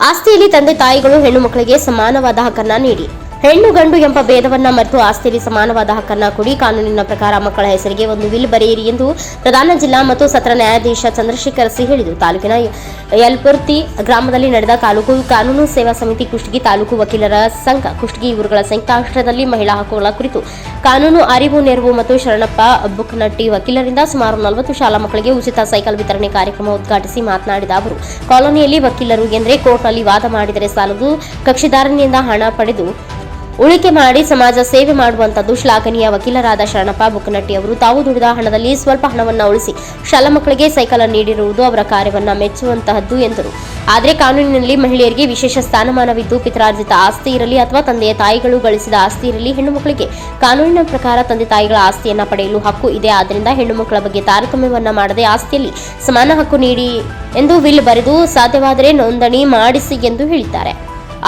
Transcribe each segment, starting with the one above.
ಆಸ್ತಿಯಲ್ಲಿ ತಂದೆ ತಾಯಿಗಳು ಹೆಣ್ಣು ಮಕ್ಕಳಿಗೆ ಸಮಾನವಾದ ಹಕ್ಕನ್ನ ನೀಡಿ. ಹೆಣ್ಣು ಗಂಡು ಎಂಬ ಭೇದವನ್ನ ಮರೆತು ಆಸ್ತಿಯಲ್ಲಿ ಸಮಾನವಾದ ಹಕ್ಕನ್ನ ಕೊಡಿ. ಕಾನೂನಿನ ಪ್ರಕಾರ ಮಕ್ಕಳ ಹೆಸರಿಗೆ ಒಂದು ವಿಲ್ ಬರೆಯಿರಿ ಎಂದು ಪ್ರಧಾನ ಜಿಲ್ಲಾ ಮತ್ತು ಸತ್ರ ನ್ಯಾಯಾಧೀಶ ಚಂದ್ರಶೇಖರ್ ಸಿ ಹೇಳಿದರು. ತಾಲೂಕಿನ ಯಲ್ಪುರ್ತಿ ಗ್ರಾಮದಲ್ಲಿ ನಡೆದ ತಾಲೂಕು ಕಾನೂನು ಸೇವಾ ಸಮಿತಿ ಕುಷ್ಟಗಿ ತಾಲೂಕು ವಕೀಲರ ಸಂಘ ಕುಷ್ಟಗಿ ಇವರುಗಳ ಸಂಯುಕ್ತಾಶ್ರಯದಲ್ಲಿ ಮಹಿಳಾ ಹಕ್ಕುಗಳ ಕುರಿತು ಕಾನೂನು ಅರಿವು, ನೆರವು ಮತ್ತು ಶರಣಪ್ಪ ಬುಕ್ನಟ್ಟಿ ವಕೀಲರಿಂದ ಸುಮಾರು ನಲವತ್ತು ಶಾಲಾ ಮಕ್ಕಳಿಗೆ ಉಚಿತ ಸೈಕಲ್ ವಿತರಣೆ ಕಾರ್ಯಕ್ರಮ ಉದ್ಘಾಟಿಸಿ ಮಾತನಾಡಿದ ಅವರು, ಕಾಲೋನಿಯಲ್ಲಿ ವಕೀಲರು ಎಂದರೆ ಕೋರ್ಟ್ನಲ್ಲಿ ವಾದ ಮಾಡಿದರೆ ಸಾಲದು ಕಕ್ಷಿದಾರನಿಂದ ಹಣ ಪಡೆದು ಉಳಿಕೆ ಮಾಡಿ ಸಮಾಜ ಸೇವೆ ಮಾಡುವಂತದ್ದು ಶ್ಲಾಘನೀಯ ವಕೀಲರಾದ ಶರಣಪ್ಪ ಬುಕ್ಕನಟ್ಟಿ ಅವರು. ತಾವು ದುಡಿದ ಹಣದಲ್ಲಿ ಸ್ವಲ್ಪ ಹಣವನ್ನು ಉಳಿಸಿ ಶಾಲಾ ಮಕ್ಕಳಿಗೆ ಸೈಕಲ್ ನೀಡಿರುವುದು ಅವರ ಕಾರ್ಯವನ್ನ ಮೆಚ್ಚುವಂತಹದ್ದು ಎಂದರು. ಆದರೆ ಕಾನೂನಿನಲ್ಲಿ ಮಹಿಳೆಯರಿಗೆ ವಿಶೇಷ ಸ್ಥಾನಮಾನವಿದ್ದು ಪಿತ್ರಾರ್ಜಿತ ಆಸ್ತಿ ಇರಲಿ ಅಥವಾ ತಂದೆಯ ತಾಯಿಗಳು ಗಳಿಸಿದ ಆಸ್ತಿ ಇರಲಿ ಹೆಣ್ಣು ಮಕ್ಕಳಿಗೆ ಕಾನೂನಿನ ಪ್ರಕಾರ ತಂದೆ ತಾಯಿಗಳ ಆಸ್ತಿಯನ್ನ ಪಡೆಯಲು ಹಕ್ಕು ಇದೆ. ಆದ್ದರಿಂದ ಹೆಣ್ಣು ಮಕ್ಕಳ ಬಗ್ಗೆ ತಾರತಮ್ಯವನ್ನ ಮಾಡದೆ ಆಸ್ತಿಯಲ್ಲಿ ಸಮಾನ ಹಕ್ಕು ನೀಡಿ ಎಂದು ವಿಲ್ ಬರೆದು ಸಾಧ್ಯವಾದರೆ ನೋಂದಣಿ ಮಾಡಿಸಿ ಎಂದು ಹೇಳಿದ್ದಾರೆ.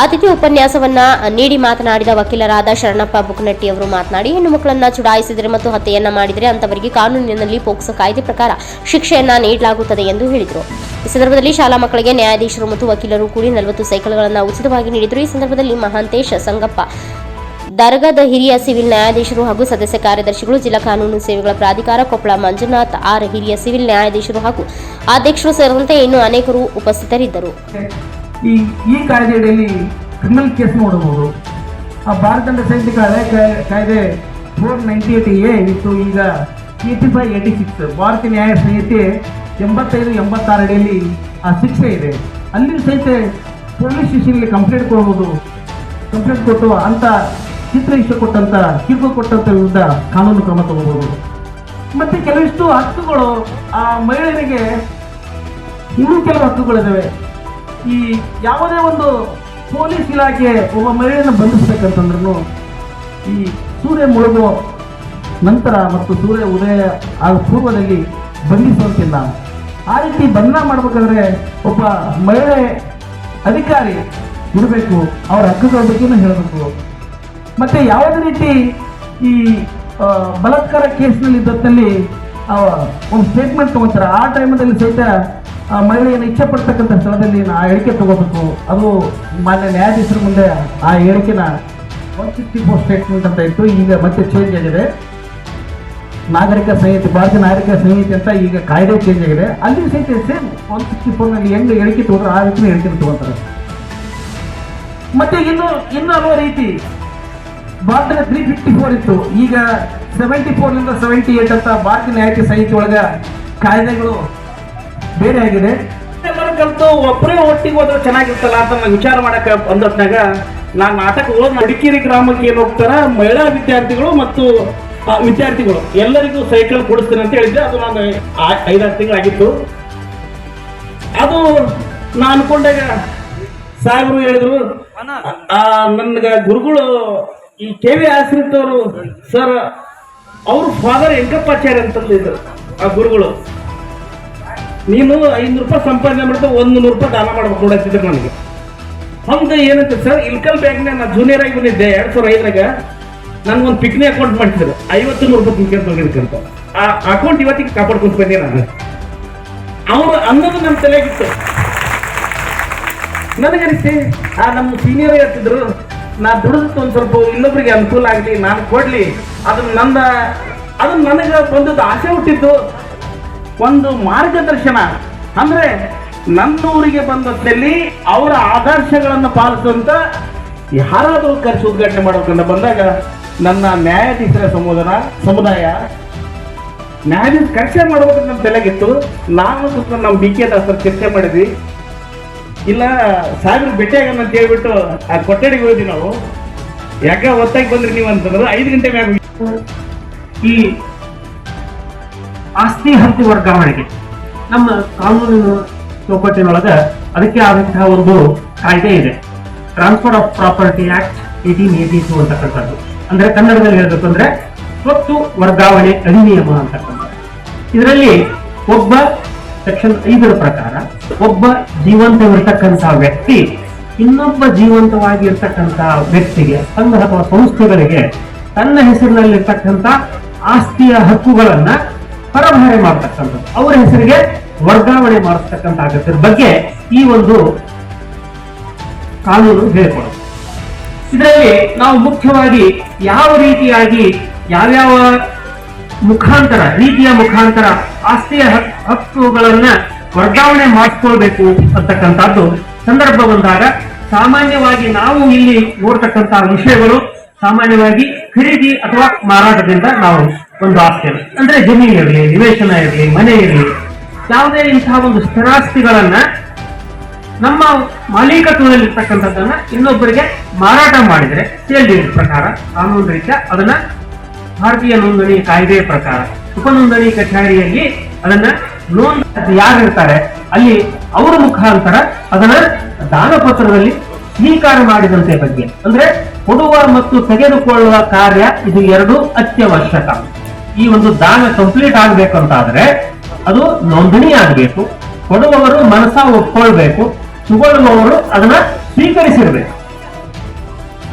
ಅತಿಥಿ ಉಪನ್ಯಾಸವನ್ನ ನೀಡಿ ಮಾತನಾಡಿದ ವಕೀಲರಾದ ಶರಣಪ್ಪ ಬುಕ್ನಟ್ಟಿ ಅವರು ಮಾತನಾಡಿ ಹೆಣ್ಣು ಮಕ್ಕಳನ್ನ ಚುಡಾಯಿಸಿದರೆ ಮತ್ತು ಹತ್ಯೆಯನ್ನ ಮಾಡಿದರೆ ಅಂತವರಿಗೆ ಕಾನೂನಿನಲ್ಲಿ ಪೋಕ್ಸೋ ಕಾಯ್ದೆ ಪ್ರಕಾರ ಶಿಕ್ಷೆಯನ್ನ ನೀಡಲಾಗುತ್ತದೆ ಎಂದು ಹೇಳಿದರು. ಈ ಸಂದರ್ಭದಲ್ಲಿ ಶಾಲಾ ಮಕ್ಕಳಿಗೆ ನ್ಯಾಯಾಧೀಶರು ಮತ್ತು ವಕೀಲರು ಕೂಡಿ ನಲವತ್ತು ಸೈಕಲ್ಗಳನ್ನು ಉಚಿತವಾಗಿ ನೀಡಿದರು. ಈ ಸಂದರ್ಭದಲ್ಲಿ ಮಹಾಂತೇಶ ಸಂಗಪ್ಪ, ದರ್ಗದ ಹಿರಿಯ ಸಿವಿಲ್ ನ್ಯಾಯಾಧೀಶರು ಹಾಗೂ ಸದಸ್ಯ ಕಾರ್ಯದರ್ಶಿಗಳು, ಜಿಲ್ಲಾ ಕಾನೂನು ಸೇವೆಗಳ ಪ್ರಾಧಿಕಾರ ಕೊಪ್ಪಳ ಮಂಜುನಾಥ್, ಆರ್ ಹಿರಿಯ ಸಿವಿಲ್ ನ್ಯಾಯಾಧೀಶರು ಹಾಗೂ ಅಧ್ಯಕ್ಷರು ಸೇರಿದಂತೆ ಇನ್ನೂ ಅನೇಕರು ಉಪಸ್ಥಿತರಿದ್ದರು. ಈ ಈ ಕಾಯ್ದೆಯಡಿಯಲ್ಲಿ ಕ್ರಿಮಿನಲ್ ಕೇಸ್ ನೋಡಬಹುದು. ಆ ಭಾರತದ ಸೈನಿಕ ಹಳೆ ಕಾಯ್- ಕಾಯ್ದೆ ಫೋರ್ ನೈಂಟಿ ಏಟ್ ಎ ಇತ್ತು. ಈಗ ಏಯ್ಟಿ ಫೈವ್ ಏಯ್ಟಿ ಸಿಕ್ಸ್ ಭಾರತೀಯ ನ್ಯಾಯ ಸಂಹಿತೆ ಎಂಬತ್ತೈದು, ಎಂಬತ್ತಾರು ಅಡಿಯಲ್ಲಿ ಆ ಶಿಕ್ಷೆ ಇದೆ. ಅಲ್ಲಿ ಸಹಿತ ಪೊಲೀಸ್ ಸ್ಟೇಷನ್ಗೆ ಕಂಪ್ಲೇಂಟ್ ಕೊಡ್ಬೋದು ಕಂಪ್ಲೇಂಟ್ ಕೊಟ್ಟು ಚಿತ್ರ ಇಷ್ಟ ಕೊಟ್ಟಂತ ಕಿರುಕು ಕೊಟ್ಟಂತ ವಿರುದ್ಧ ಕಾನೂನು ಕ್ರಮ ತಗೋಬಹುದು. ಮತ್ತೆ ಕೆಲವಿಷ್ಟು ಹಕ್ಕುಗಳು ಆ ಮಹಿಳೆಯರಿಗೆ ಇನ್ನೂ ಕೆಲವು ಹಕ್ಕುಗಳಿದಾವೆ. ಈ ಯಾವುದೇ ಒಂದು ಪೊಲೀಸ್ ಇಲಾಖೆ ಒಬ್ಬ ಮಹಿಳೆಯನ್ನು ಬಂಧಿಸ್ಬೇಕಂತಂದ್ರೂ ಈ ಸೂರ್ಯ ಮುಳುಗುವ ನಂತರ ಮತ್ತು ಸೂರ್ಯ ಉದಯ ಆಗ ಪೂರ್ವದಲ್ಲಿ ಬಂಧಿಸುವಂತಿಲ್ಲ. ಆ ರೀತಿ ಬಂಧನ ಮಾಡಬೇಕಾದ್ರೆ ಒಬ್ಬ ಮಹಿಳೆ ಅಧಿಕಾರಿ ಇರಬೇಕು, ಅವರ ಹಕ್ಕುಗಳ ಬಗ್ಗೆನೂ ಹೇಳಬೇಕು. ಮತ್ತು ಯಾವುದೇ ರೀತಿ ಈ ಬಲಾತ್ಕಾರ ಕೇಸ್ನಲ್ಲಿ ಇದ್ದಲ್ಲಿ ಒಂದು ಸ್ಟೇಟ್ಮೆಂಟ್ ತಗೊತಾರೆ. ಆ ಟೈಮಲ್ಲಿ ಸಹಿತ ಆ ಮಹಿಳೆಯನ್ನು ಇಚ್ಛೆ ಪಡ್ತಕ್ಕಂಥ ಸ್ಥಳದಲ್ಲಿ ಆ ಹೇಳಿಕೆ ತಗೋಬೇಕು. ಅದು ಮಾನ್ಯ ನ್ಯಾಯಾಧೀಶರ ಮುಂದೆ ಆ ಹೇಳಿಕೆನ ಒನ್ ಸಿಕ್ಸ್ಟಿ ಫೋರ್ ಸ್ಟೇಟ್ಮೆಂಟ್ ಅಂತ ಇತ್ತು. ಈಗ ಮತ್ತೆ ಚೇಂಜ್ ಆಗಿದೆ. ನಾಗರಿಕ ಸಂಹಿತೆ, ಭಾರತೀಯ ನಾಗರಿಕ ಸಂಹಿತೆ ಅಂತ ಈಗ ಕಾಯ್ದೆ ಚೇಂಜ್ ಆಗಿದೆ. ಅಲ್ಲಿ ಸಹಿತ ಸೇಮ್ ಒನ್ ಸಿಕ್ಸ್ಟಿ ಫೋರ್ನಲ್ಲಿ ಹೆಂಗೆ ಹೇಳಿಕೆ ತಗೋದ್ರೆ ಆ ರೀತಿ ಹೇಳಿಕೆ ತಗೋತಾರೆ. ಮತ್ತೆ ಇನ್ನು ಇನ್ನು ಹಲವು ರೀತಿ? ಭಾರತದ ತ್ರೀ ಫಿಫ್ಟಿ ಫೋರ್ ಇತ್ತು. ಈಗ ಸೆವೆಂಟಿ ಫೋರ್ನಿಂದ ಸೆವೆಂಟಿ ಏಟ್ ಅಂತ ಭಾರತೀಯ ನ್ಯಾಯಕ್ಕೆ ಸಂಹಿತೆ ಒಳಗೆ ಕಾಯ್ದೆಗಳು ಬೇರೆ ಆಗಿದೆ. ಎಲ್ಲರೂ ಕಲಿತು ಒಬ್ಬರೇ ಒಟ್ಟಿಗೆ ಹೋದ್ರೆ ಚೆನ್ನಾಗಿರ್ತಲ್ಲ ಅಂತ ನಾನು ವಿಚಾರ ಮಾಡಕ್ಕೆ ಬಂದತ್ನಾಗ ನಾನು ನಾಟಕ ಓದ್ ಮಡಿಕೇರಿ ಗ್ರಾಮಕ್ಕೆ ಏನು ಹೋಗ್ತಾರ? ಮಹಿಳಾ ವಿದ್ಯಾರ್ಥಿಗಳು ಮತ್ತು ವಿದ್ಯಾರ್ಥಿಗಳು. ಎಲ್ಲರಿಗೂ ಸೈಕಲ್ ಕೊಡಿಸ್ತೀನಿ ಅಂತ ಹೇಳಿದ್ದೆ ಅದು ನಾನು ಐದಾರು ತಿಂಗಳಾಗಿತ್ತು. ಅದು ನಾ ಅನ್ಕೊಂಡಾಗ ಸಾಹೇಬರು ಹೇಳಿದ್ರು ಆ, ನನ್ಗ ಗುರುಗಳು ಈ ಕೆ ವಿ ಆಶ್ರಿತವರು ಸರ್ ಅವರು ಫಾದರ್ ಎಂಕಪ್ಪಾಚಾರ್ಯ ಅಂತಂದಿದ್ರು ಆ ಗುರುಗಳು. ನೀನು ಐನೂರು ರೂಪಾಯಿ ಸಂಪಾದನೆ ಮಾಡ್ತಾ ಒಂದು ನೂರು ರೂಪಾಯಿ ದಾನ ಮಾಡ್ಬೇಕು ನೋಡತ್ತಿದ್ರು ನನಗೆ. ಹಂಗ ಏನಂತ ಸರ್? ಇಲ್ಕಲ್ ಬ್ಯಾಂಕ್ನ ನಾನು ಜೂನಿಯರ್ ಆಗಿ ಬಂದಿದ್ದೆ, ಎರಡ್ ಸಾವಿರ ಐದರಾಗ. ನನಗೊಂದು ಪಿಕ್ನಿ ಅಕೌಂಟ್ ಮಾಡ್ತಿದ್ರು ಐವತ್ತು ನೂರು ರೂಪಾಯಿ ತಿನ್ಕೊಂತ ಹೋಗಿರ್ಕಂತ ಆ ಅಕೌಂಟ್ ಇವತ್ತಿಗೆ ಕಾಪಾಡ್ಕೊಂಡು ನಾನು. ಅವರು ಅನ್ನೋದು ನನ್ನ ತಲೆಗಿತ್ತು. ನನಗನಿಸಿ ಆ ನಮ್ಮ ಸೀನಿಯರ್ ಹೇಳ್ತಿದ್ರು, ನಾ ದುಡಿದತ್ತು ಒಂದು ಸ್ವಲ್ಪ ಇನ್ನೊಬ್ರಿಗೆ ಅನುಕೂಲ ಆಗಲಿ, ನಾನು ಕೊಡಲಿ. ಅದನ್ನ ನನ್ನ ಅದನ್ನ ನನಗೆ ಬಂದದ್ದು ಆಸೆ ಹುಟ್ಟಿದ್ದು. ಒಂದು ಮಾರ್ಗದರ್ಶನ. ಅಂದರೆ ನನ್ನ ಊರಿಗೆ ಬಂದಲ್ಲಿ ಅವರ ಆದರ್ಶಗಳನ್ನು ಪಾಲಿಸುವಂತ ಯಾರಾದರೂ ಖರ್ಚು ಉದ್ಘಾಟನೆ ಮಾಡಬೇಕಂತ ಬಂದಾಗ ನನ್ನ ನ್ಯಾಯಾಧೀಶರ ಸಮುದಾಯ ಸಮುದಾಯ ನ್ಯಾಯಾಧೀಶ ಕರ್ಷೆ ಮಾಡ್ಬೇಕಂತ ನಮ್ಮ ತಲೆಗಿತ್ತು. ನಾನು ಸುತ್ತ ನಮ್ಮ ಬಿ ಕೆ ದಾಸರು ಚರ್ಚೆ ಮಾಡಿದ್ವಿ. ಇಲ್ಲ, ಸಾಹೇಬ್ರು ಭೇಟಿಯಾಗಣ ಅಂತ ಹೇಳ್ಬಿಟ್ಟು ಆ ಕೊಠಡಿಗೆ ಹೋದ್ವಿ ನಾವು. ಯಾಕೆ ಒತ್ತಾಗಿ ಬಂದ್ರಿ ನೀವು ಅಂತಂದ್ರೆ ಐದು ಗಂಟೆ ಮ್ಯಾಗ ಈ ಆಸ್ತಿ ಹಂತಿ ವರ್ಗಾವಣೆಗೆ. ನಮ್ಮ ಕಾನೂನಿನ ಚೌಕಟ್ಟಿನೊಳಗೆ ಅದಕ್ಕೆ ಆದಂತಹ ಒಂದು ಕಾಯ್ದೆ ಇದೆ. Transfer of property act eighteen eighty two ಅಂತಕ್ಕಂಥದ್ದು. ಅಂದ್ರೆ ಕನ್ನಡದಲ್ಲಿ ಹೇಳಬೇಕು ಅಂದ್ರೆ ಸ್ವತ್ತು ವರ್ಗಾವಣೆ ಅಧಿನಿಯಮ ಅಂತಕ್ಕಂಥದ್ದು. ಇದರಲ್ಲಿ ಒಬ್ಬ ಸೆಕ್ಷನ್ ಐದರ ಪ್ರಕಾರ ಒಬ್ಬ ಜೀವಂತವಿರ್ತಕ್ಕಂಥ ವ್ಯಕ್ತಿ, ಇನ್ನೊಬ್ಬ ಜೀವಂತವಾಗಿ ಇರ್ತಕ್ಕಂಥ ವ್ಯಕ್ತಿಗೆ ಸಂಘ ಅಥವಾ ಸಂಸ್ಥೆಗಳಿಗೆ ತನ್ನ ಹೆಸರಿನಲ್ಲಿರ್ತಕ್ಕಂಥ ಆಸ್ತಿಯ ಹಕ್ಕುಗಳನ್ನ ಪರಭಾರೆ ಮಾಡ್ತಕ್ಕಂಥದ್ದು. ಅವರ ಹೆಸರಿಗೆ ವರ್ಗಾವಣೆ ಮಾಡಿಸ್ತಕ್ಕಂಥ ಅಗತ್ಯದ ಬಗ್ಗೆ ಈ ಒಂದು ಕಾನೂನು ಹೇಳಿಕೊಡುತ್ತೆ. ಇದರಲ್ಲಿ ನಾವು ಮುಖ್ಯವಾಗಿ ಯಾವ ರೀತಿಯಾಗಿ ಯಾವ್ಯಾವ ಮುಖಾಂತರ, ರೀತಿಯ ಮುಖಾಂತರ ಆಸ್ತಿಯ ಹಕ್- ಹಕ್ಕುಗಳನ್ನ ವರ್ಗಾವಣೆ ಮಾಡಿಸ್ಕೊಳ್ಬೇಕು ಅಂತಕ್ಕಂಥದ್ದು ಸಂದರ್ಭ ಬಂದಾಗ ಸಾಮಾನ್ಯವಾಗಿ ನಾವು ಇಲ್ಲಿ ನೋಡ್ತಕ್ಕಂತಹ ವಿಷಯಗಳು ಸಾಮಾನ್ಯವಾಗಿ ಖರೀದಿ ಅಥವಾ ಮಾರಾಟದಿಂದ ನಾವು ಒಂದು ಆಸ್ತಿಯನ್ನು ಅಂದ್ರೆ ಜಮೀನು ಇರಲಿ, ನಿವೇಶನ ಇರಲಿ, ಮನೆ ಇರಲಿ, ಯಾವುದೇ ಇಂತಹ ಒಂದು ಸ್ಥಿರಾಸ್ತಿಗಳನ್ನ ನಮ್ಮ ಮಾಲೀಕತ್ವದಲ್ಲಿರ್ತಕ್ಕಂಥದ್ದನ್ನ ಇನ್ನೊಬ್ಬರಿಗೆ ಮಾರಾಟ ಮಾಡಿದ್ರೆ ಸೇಲ್ ಡೀಡ್ ಪ್ರಕಾರ, ಕಾನೂನು ರೀತಿಯ ಅದನ್ನ ಭಾರತೀಯ ನೋಂದಣಿ ಕಾಯ್ದೆಯ ಪ್ರಕಾರ, ಉಪನೋಂದಣಿ ಕಚೇರಿಯಲ್ಲಿ ಅದನ್ನ ನೋಂದ ಯಾರಿರ್ತಾರೆ ಅಲ್ಲಿ ಅವರ ಮುಖಾಂತರ ಅದನ್ನ ದಾನಪತ್ರದಲ್ಲಿ ಸ್ವೀಕಾರ ಮಾಡಿದಂತೆ ಬಗ್ಗೆ. ಅಂದ್ರೆ ಕೊಡುವ ಮತ್ತು ತೆಗೆದುಕೊಳ್ಳುವ ಕಾರ್ಯ ಇದು ಎರಡು ಅತ್ಯವಶ್ಯಕ. ಈ ಒಂದು ದಾನ ಕಂಪ್ಲೀಟ್ ಆಗಬೇಕು ಆದ್ರೆ ಅದು ನೋಂದಣಿ ಆಗ್ಬೇಕು, ಕೊಡುವವರು ಮನಸ ಒಪ್ಕೊಳ್ಬೇಕು, ತಗೊಳ್ಳುವವರು ಅದನ್ನ ಸ್ವೀಕರಿಸಿರ್ಬೇಕು.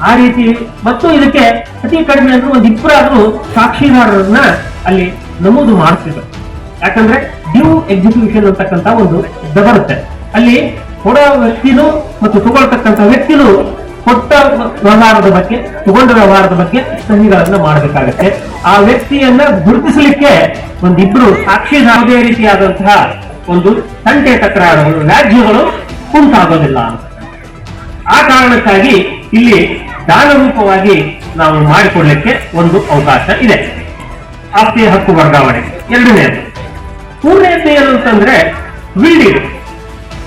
ಆ ರೀತಿ ಮತ್ತು ಇದಕ್ಕೆ ಅತಿ ಕಡಿಮೆ ಅಂದ್ರೆ ಒಂದು ಇಬ್ಬರಾದ್ರೂ ಸಾಕ್ಷಿದಾರರನ್ನ ಅಲ್ಲಿ ನಮೂದು ಮಾಡಿಸಿದ್ರು ಯಾಕಂದ್ರೆ ಡ್ಯೂ ಎಕ್ಸಿಕ್ಯೂಷನ್ ಅಂತಕ್ಕಂಥ ಒಂದು ಬರುತ್ತೆ. ಅಲ್ಲಿ ಕೊಡೋ ವ್ಯಕ್ತಿನೂ ಮತ್ತು ತಗೊಳ್ತಕ್ಕಂಥ ವ್ಯಕ್ತಿನೂ ಕೊಟ್ಟ ವ್ಯವಹಾರದ ಬಗ್ಗೆ ತಗೊಂಡ ವ್ಯವಹಾರದ ಬಗ್ಗೆ ಸಹಿಗಳನ್ನ ಮಾಡಬೇಕಾಗತ್ತೆ. ಆ ವ್ಯಕ್ತಿಯನ್ನ ಗುರುತಿಸಲಿಕ್ಕೆ ಒಂದಿಬ್ರು ಸಾಕ್ಷಿ ಯಾವುದೇ ರೀತಿಯಾದಂತಹ ಒಂದು ತಂಟೆ ತಕರಾರುಗಳು ವ್ಯಾಜ್ಯಗಳು ಉಂಟಾಗೋದಿಲ್ಲ ಆ ಕಾರಣಕ್ಕಾಗಿ ಇಲ್ಲಿ ದಾನ ರೂಪವಾಗಿ ನಾವು ಮಾಡಿಕೊಡ್ಲಿಕ್ಕೆ ಒಂದು ಅವಕಾಶ ಇದೆ. ಆಸ್ತಿಯ ಹಕ್ಕು ವರ್ಗಾವಣೆ, ಎರಡನೇದು. ಮೂರನೇದ್ದು ಏನು ಅಂತಂದ್ರೆ ವಿಳಿ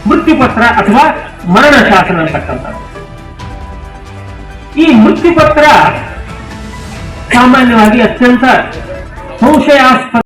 ಮೃತ್ಯುಪತ್ರ ಅಥವಾ ಮರಣ ಶಾಸನ ಅಂತಕ್ಕಂಥದ್ದು. ಈ ಮೃತ್ಯುಪತ್ರ ಸಾಮಾನ್ಯವಾಗಿ ಅತ್ಯಂತ ಸಂಶಯಾಸ್ಪದ